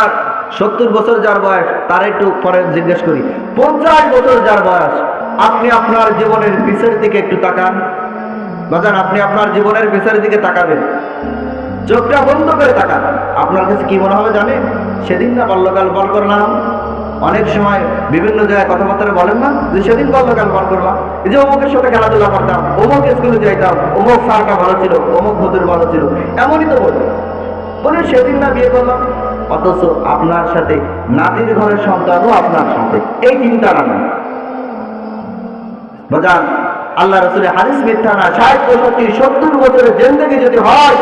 আপনার সত্তর বছর যার বয়স, তার একটু পরে জিজ্ঞেস করি, পঞ্চাশ বছর যার বয়স, আপনি আপনার জীবনের পিছের দিকে একটু তাকান। বাজান, আপনি আপনার জীবনের পিছের দিকে তাকাবেন। চোখটা বন্ধ করে তাকান। আপনার কাছে কি মনে হবে জানেন? সেদিন না বাল্যকাল বল করলাম। অনেক সময় বিভিন্ন জায়গায় কথাবার্তা বলেন না যে সেদিন বাল্যকাল বল করলাম। এই যে অমুকের সাথে খেলাধুলা করতাম, অমুক স্কুলে যাইতাম, অমুক স্যারটা ভালো ছিল, অমুক হুজুর ভালো ছিল, এমনই তো বলবে। বলে সেদিন না বিয়ে করলাম। অথচ আপনার সাথে নাতির ঘরের সন্তানও আপনার সাথে। এই চিন্তা না বাজান আল্লাহ রসুলের হাদিস মিথ্যা না। ষাট পঁয়ষট্টি সত্তর বছরের জেন্দেগি যদি হয়,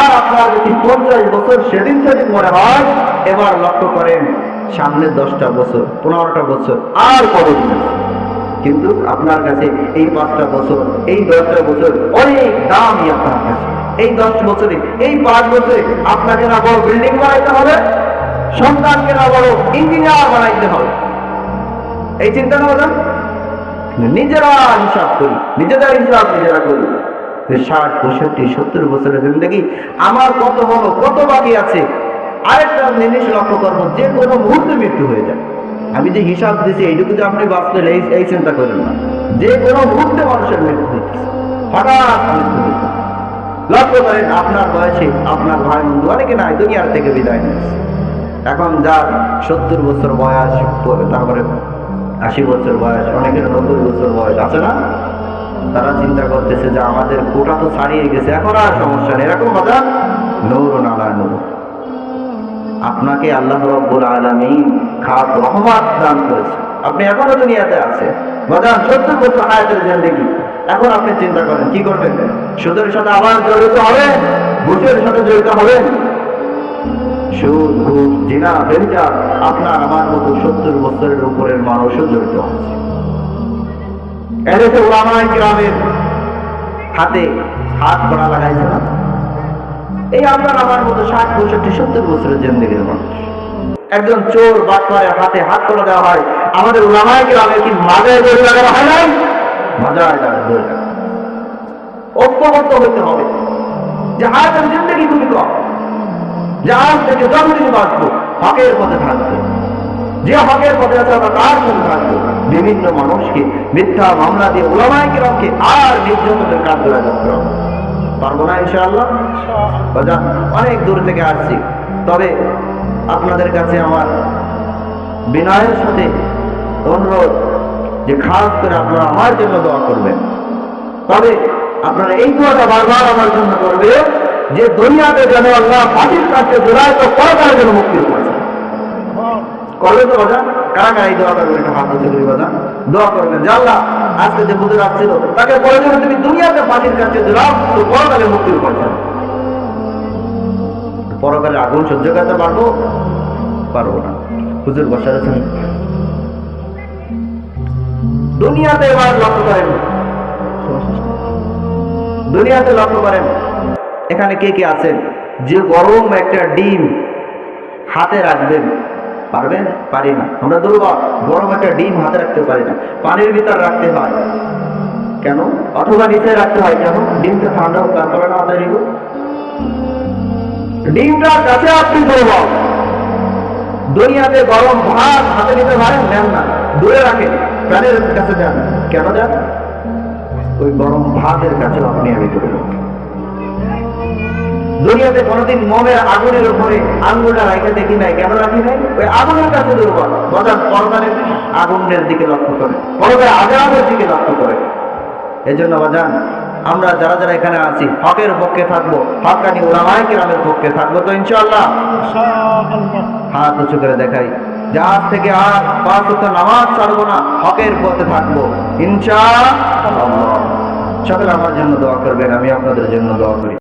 আর আপনার যদি পঞ্চাশ বছর সেদিন সেদিন মনে হয়, এবার লক্ষ্য করেন, সামনের দশটা বছর, পনেরোটা বছর, আর কতদিন আছে? কিন্তু আপনার কাছে এই পাঁচটা বছর, এই দশটা বছর অনেক দামই আপনার কাছে। এই দশ বছরে, এই পাঁচ বছরে আপনাকে না বড় বিল্ডিং বানাইতে হবে, সন্তানকে না বড় ইঞ্জিনিয়ার বানাইতে হবে। এই চিন্তা না। বাজান নিজেরা হিসাব করি, নিজেদের হিসাব নিজেরা করি। ষাট, পঁয়ষট্টি, সত্তর বছরের জিন্দগি আমার কত হলো, কত বাকি আছে? আরেকটা জিনিস লক্ষ্য করব, যে কোনো মুহূর্তে মৃত্যু হয়ে যায়। আমি যে হিসাব দিছি, এইটুকু যে আপনি বাঁচলেন এই চিন্তা করেন না। যে কোনো মুহূর্তে মানুষের মৃত্যু হইতেছে। হঠাৎ মৃত্যু হইতেছে। আপনার বয়সে আপনার ভাই বন্ধু, অনেকে নাই, দুনিয়ার থেকে বিদায় নিয়েছে। এখন যার সত্তর বছর বয়স তারপরে আশি বছর বয়স, অনেকের নব্বই বছর বয়স আছে না? তারা চিন্তা করতেছে যে আমাদের কোটা তো ছাড়িয়ে গেছে, এখন আর সমস্যা নেই। এরকম কথা নূর নালা নূর। আপনাকে আল্লাহ রব্বুল আলমিন খাস রহমত দান করেছে। আপনি এখনও দুনিয়াতে আছে বাজার সত্তর বছর হায়াতের জিন্দগি। এখন আপনি চিন্তা করেন, কি করবেন? সুদের সাথে আবার জড়িত হবে? ঘুষের সাথে জড়িত হবেন সুদ জিনা আপনার আমার মতো সত্তর বছরের উপরের মানুষও জড়িত আছে। এদেশে ওলামাই গ্রামের হাতে হাত করা লাগাইছে না? এই আপনার আমার মতো ষাট, পঁয়ষট্টি, সত্তর বছরের জেন্দিগির মানুষ। একজন চোর বাটপারের হাতে হাত করে দেওয়া হয়। আমাদের ওলামাই গ্রামে কি দড়ি লাগানো হয় নাই? হবে। যে হায়াতের জিন্দগি তুমি আজ বাঁচবো, হকের পথে থাকব। যে হকের পথে আছে, আমরা তার থাকব। বিভিন্ন মানুষকে মিথ্যা মামলা দিয়ে আর নির্যাতনের কাজ যাচ্ছে পারব না অনেক দূর থেকে আসছি। তবে আপনাদের কাছে আমার বিনয়ের সাথে অনুরোধ যে খাস করে আপনারা আমার জন্য দোয়া করবেন। তবে আপনারা এই দোয়াটা বারবার আমার জন্য করবে যে দুনিয়াতে যেন আল্লাহ ফাঁসির কাছে জোড়ায় তো পরকালে যেন মুক্তি করবে তো দোয়া আজকে যে তাকে তুমি দুনিয়াতে মুক্তি করেছে পরকালে আগুন সহ্য করতে পারব? পারব না। হুজুর বসা আছেন? দুনিয়াতে এবার লক্ষ্য করেন। দুনিয়াতে লক্ষ্য করেন। এখানে কে কে আছেন? যে গরম একটা ডিম হাতে রাখবেন, পারবেন? পারি না। আমরা দুর্বল, গরম একটা ডিম হাতে রাখতে পারি না। পানির ভিতর রাখতে হয়। কেন? অথবা নিচে রাখতে হয় কেন? ডিমটা ঠান্ডা হোক, তারপরে না আমাদের ডিমটার কাছে আপনি দুর্বল। দুনিয়াতে গরম ভাত হাতে নিতে পারেন, নেন না। দূরে রাখেন। প্রাণের কাছে যান। কেন যান? ওই গরম ভাতের কাছে আপনি আমি দুর্বল দুনিয়াতে কোনোদিন মনের আগুনের উপরে আঙ্গুলটা রাখে দেখি নাই। কেন রাখি নাই? ওই আগুনের কাছে দুর্বল বাজার পরকালের আগুনের দিকে লক্ষ্য করে। পরকালে আজাবের দিকে লক্ষ্য করে। এজন্য বাজান আমরা যারা যারা এখানে আছি হকের পক্ষে থাকব হকানি ওলামাই কিরামের পক্ষে থাকব তো ইনশাআল্লাহ। হাত উঁচু করে দেখাই। যে আজ থেকে আর পাঁচ নামাজ ছাড়বো না, হকের পথে থাকব। ইনশা সকলে আমার জন্য দোয়া করবেন, আমি আপনাদের জন্য দোয়া করি।